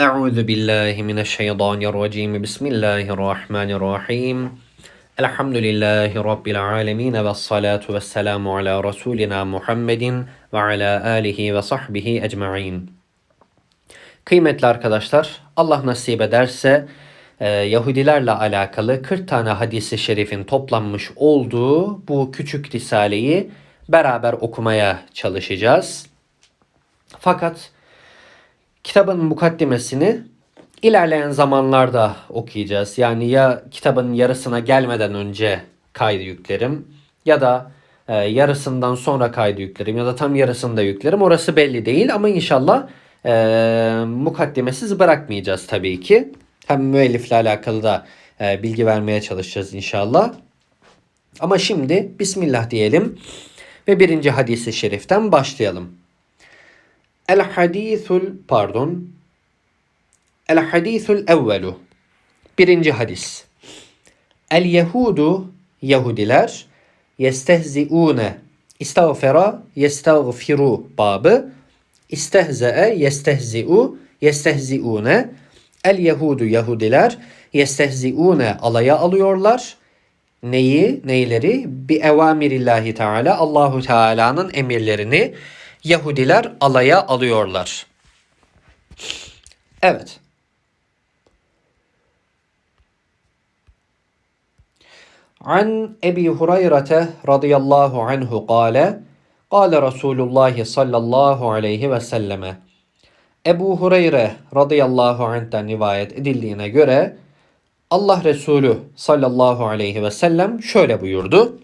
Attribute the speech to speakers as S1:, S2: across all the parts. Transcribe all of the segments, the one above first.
S1: Euzu billahi mineşşeytanirracim. Bismillahirrahmanirrahim. Elhamdülillahi Rabbil alemin ve salatu ve selamu ala Resulina Muhammedin ve ala alihi ve sahbihi ecma'in. Kıymetli arkadaşlar, Allah nasip ederse e, Yahudilerle alakalı 40 tane hadisi şerifin toplanmış olduğu bu küçük risaleyi beraber okumaya çalışacağız. Fakat kitabın mukaddimesini ilerleyen zamanlarda okuyacağız. Yani ya kitabın yarısına gelmeden önce kaydı yüklerim ya da e, yarısından sonra kaydı yüklerim ya da tam yarısında yüklerim. Orası belli değil ama inşallah e, mukaddimesiz bırakmayacağız tabii ki. Hem müellifle alakalı da e, bilgi vermeye çalışacağız inşallah. Ama şimdi Bismillah diyelim ve birinci hadisi şeriften başlayalım. El hadisul pardon. El hadisul evvelu. Birinci hadis. El yehudu Yahudiler yestehziune istağfera yestağfiru babı istehze'e yestehzi'u yestehzi'une el yehudu Yahudiler yestehzi'une alaya alıyorlar. Neyi? Neyleri? Bi evamirillahi teala Allahu Teala'nın emirlerini Yahudiler alaya alıyorlar. Evet. An Ebi Hureyre radıyallahu anhu kâle Kâle Resulullah sallallahu aleyhi ve selleme Ebu Hureyre radıyallahu anh'ten rivayet edildiğine göre Allah Resulü sallallahu aleyhi ve sellem şöyle buyurdu.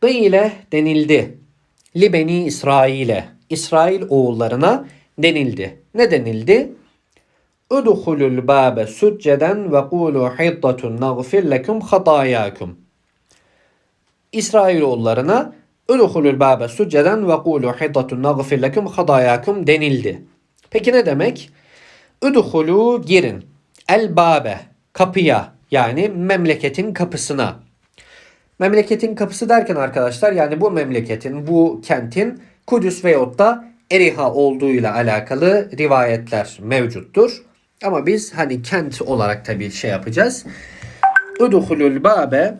S1: Gıyle denildi. Li beni İsrail'e, İsrail oğullarına denildi. Ne denildi? Udhulul babe succeden ve kulu hiddatun nagfir lekum hatayakum. İsrail oğullarına Udhulul babe succeden ve kulu hiddatun nagfir lekum hatayakum denildi. Peki ne demek? Udhulu girin. El babe kapıya yani memleketin kapısına. Memleketin kapısı derken arkadaşlar yani bu memleketin, bu kentin Kudüs veyahut da Eriha olduğuyla alakalı rivayetler mevcuttur. Ama biz hani kent olarak tabii şey yapacağız. Udhulul babe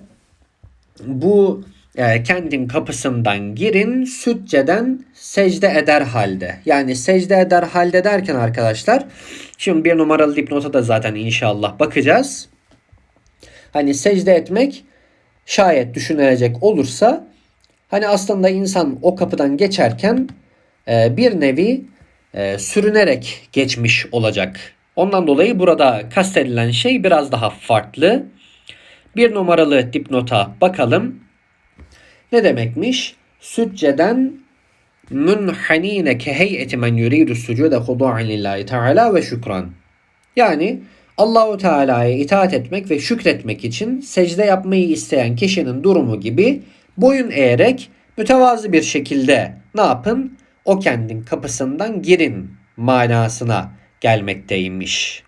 S1: bu e, kentin kapısından girin sücceden secde eder halde. Yani secde eder halde derken arkadaşlar şimdi bir numaralı dipnota da zaten inşallah bakacağız. Hani secde etmek şayet düşünülecek olursa hani aslında insan o kapıdan geçerken e, bir nevi e, sürünerek geçmiş olacak. Ondan dolayı burada kastedilen şey biraz daha farklı. Bir numaralı dipnota bakalım. Ne demekmiş? Sücceden münhanine keheyeti men yuridu sucude hudu'an lillahi teala ve şükran. Yani Allahu Teala'ya itaat etmek ve şükretmek için secde yapmayı isteyen kişinin durumu gibi boyun eğerek mütevazı bir şekilde ne yapın? O kendin kapısından girin manasına gelmekteymiş.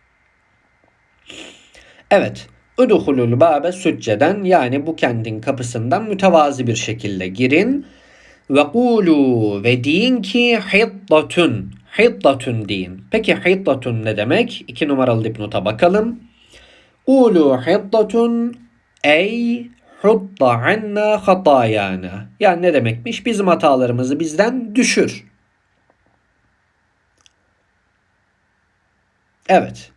S1: Evet. Udhulul babe sücceden yani bu kendin kapısından mütevazı bir şekilde girin. Ve kulu ve deyin ki hiddatun. Hiddatun deyin. Peki hiddatun ne demek? İki numaralı dipnota bakalım. Kulu hiddatun ey hudda anna hatayana. Yani ne demekmiş? Bizim hatalarımızı bizden düşür. Evet.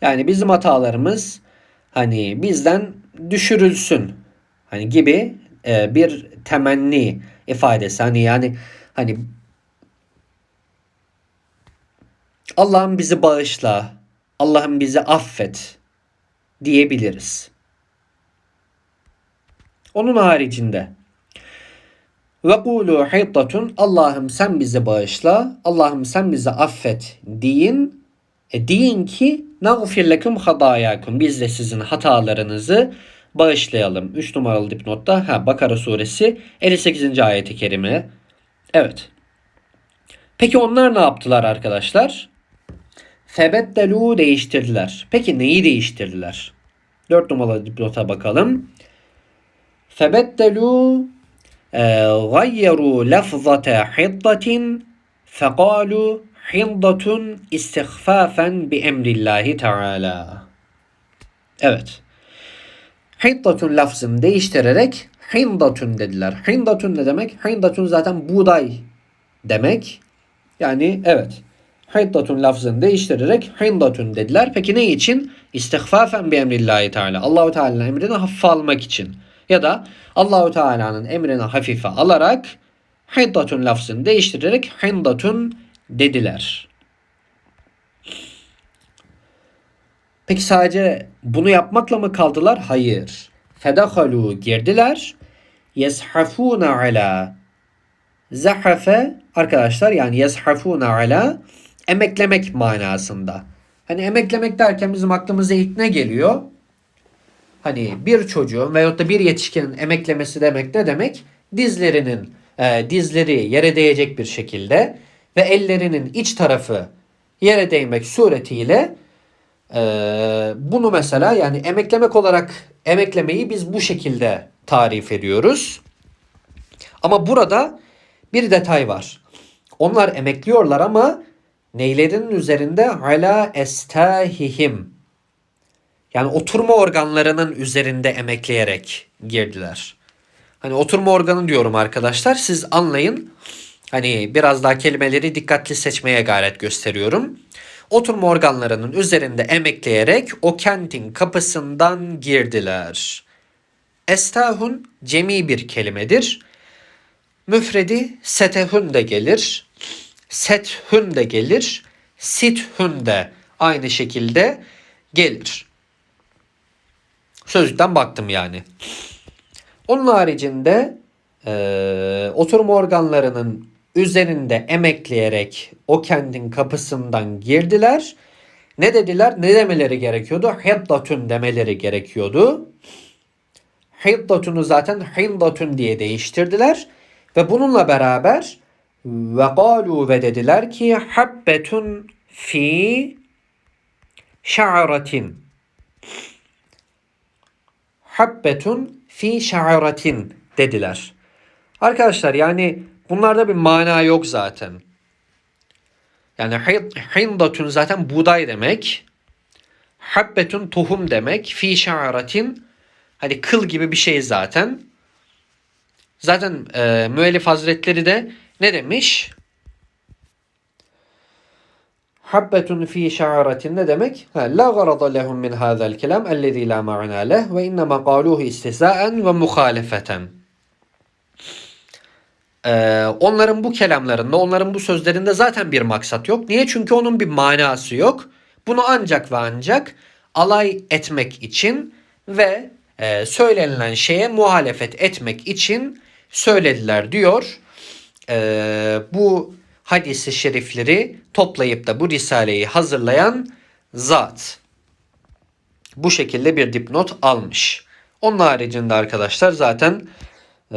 S1: Yani bizim hatalarımız hani bizden düşürülsün. Hani gibi e, bir temenni ifadesi. Hani yani hani Allah'ım bizi bağışla. Allah'ım bizi affet diyebiliriz. Onun haricinde ve kulu hiddatun Allah'ım sen bizi bağışla. Allah'ım sen bizi affet deyin. E deyin ki nagfir lekum hadayakum. Biz de sizin hatalarınızı bağışlayalım. 3 numaralı dipnotta ha, Bakara suresi 58. ayeti kerime. Evet. Peki onlar ne yaptılar arkadaşlar? Febeddelu değiştirdiler. Peki neyi değiştirdiler? 4 numaralı dipnota bakalım. Febeddelu gayyeru lafzata hiddatin fekalu hiddatun istihfafen bi emrillahi teala. Evet. Hiddatun lafzını değiştirerek hindatun dediler. Hindatun ne demek? Hindatun zaten buğday demek. Yani evet. Hiddatun lafzını değiştirerek hindatun dediler. Peki ne için? İstihfafen bi emrillahi teala. Allahu Teala'nın emrini hafife almak için. Ya da Allahu Teala'nın emrini hafife alarak hiddatun lafzını değiştirerek hindatun dediler. Peki sadece bunu yapmakla mı kaldılar? Hayır. Fedahalu girdiler. Yeshafuna ala zahafe arkadaşlar yani yeshafuna ala emeklemek manasında. Hani emeklemek derken bizim aklımıza ilk ne geliyor? Hani bir çocuğun veyahut da bir yetişkinin emeklemesi demek ne demek? Dizlerinin e, dizleri yere değecek bir şekilde ve ellerinin iç tarafı yere değmek suretiyle e, bunu mesela yani emeklemek olarak emeklemeyi biz bu şekilde tarif ediyoruz. Ama burada bir detay var. Onlar emekliyorlar ama neylerin üzerinde ala estahihim yani oturma organlarının üzerinde emekleyerek girdiler. Hani oturma organı diyorum arkadaşlar. Siz anlayın. Hani biraz daha kelimeleri dikkatli seçmeye gayret gösteriyorum. Oturma organlarının üzerinde emekleyerek o kentin kapısından girdiler. Estahun cemi bir kelimedir. Müfredi setehün de gelir. Sethün de gelir. Sithün de aynı şekilde gelir. Sözlükten baktım yani. Onun haricinde e, oturma organlarının üzerinde emekleyerek o kentin kapısından girdiler. Ne dediler? Ne demeleri gerekiyordu? Hiddatun demeleri gerekiyordu. Hiddatunu zaten hindatun diye değiştirdiler. Ve bununla beraber ve galu ve dediler ki habbetun fi şa'ratin habbetun fi şa'ratin dediler. Arkadaşlar yani bunlarda bir mana yok zaten. Yani hindatun zaten buğday demek. Habbetun tohum demek. Fi şa'ratin hani kıl gibi bir şey zaten. Zaten e, müellif hazretleri de ne demiş? Habbetun fi şa'aratin ne demek? Ha, la garada lehum min hadal kelam ellezî la ma'na leh ve innema qaluhu istihza'en ve muhalefeten. Ee, onların bu kelamlarında, onların bu sözlerinde zaten bir maksat yok. Niye? Çünkü onun bir manası yok. Bunu ancak ve ancak alay etmek için ve e, söylenilen şeye muhalefet etmek için söylediler diyor. Ee, bu hadisi şerifleri toplayıp da bu risaleyi hazırlayan zat. Bu şekilde bir dipnot almış. Onun haricinde arkadaşlar zaten e,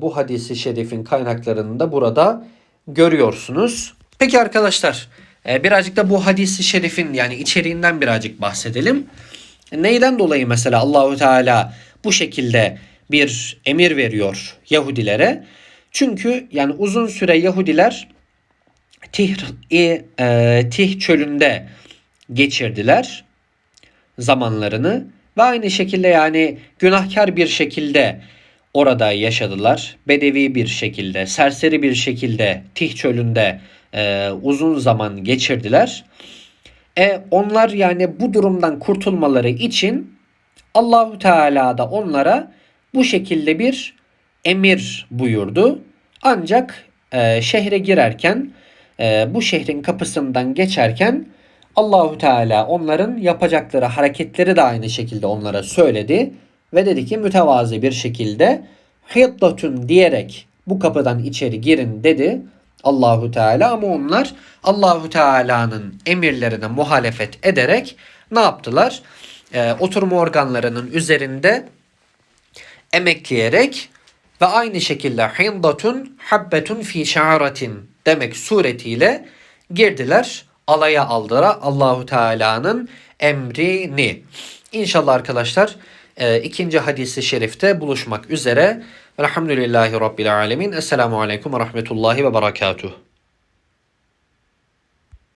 S1: bu hadisi şerifin kaynaklarını da burada görüyorsunuz. Peki arkadaşlar e, birazcık da bu hadisi şerifin yani içeriğinden birazcık bahsedelim. Neyden dolayı mesela Allahu Teala bu şekilde bir emir veriyor Yahudilere? Çünkü yani uzun süre Yahudiler Tih, e, Tih çölünde geçirdiler zamanlarını ve aynı şekilde yani günahkar bir şekilde orada yaşadılar. Bedevi bir şekilde, serseri bir şekilde Tih çölünde e, uzun zaman geçirdiler. E onlar yani bu durumdan kurtulmaları için Allahu Teala da onlara bu şekilde bir emir buyurdu. Ancak e, şehre girerken e, bu şehrin kapısından geçerken Allahu Teala onların yapacakları hareketleri de aynı şekilde onlara söyledi ve dedi ki mütevazi bir şekilde hiddatun diyerek bu kapıdan içeri girin dedi Allahu Teala ama onlar Allahu Teala'nın emirlerine muhalefet ederek ne yaptılar? Ee, oturma organlarının üzerinde emekleyerek ve aynı şekilde hindatun habbetun fi şa'ratin demek suretiyle girdiler alaya aldıra Allahu Teala'nın emrini. İnşallah arkadaşlar e, ikinci hadisi şerifte buluşmak üzere. Velhamdülillahi Rabbil alemin. Esselamu aleyküm ve rahmetullahi ve berekatuhu.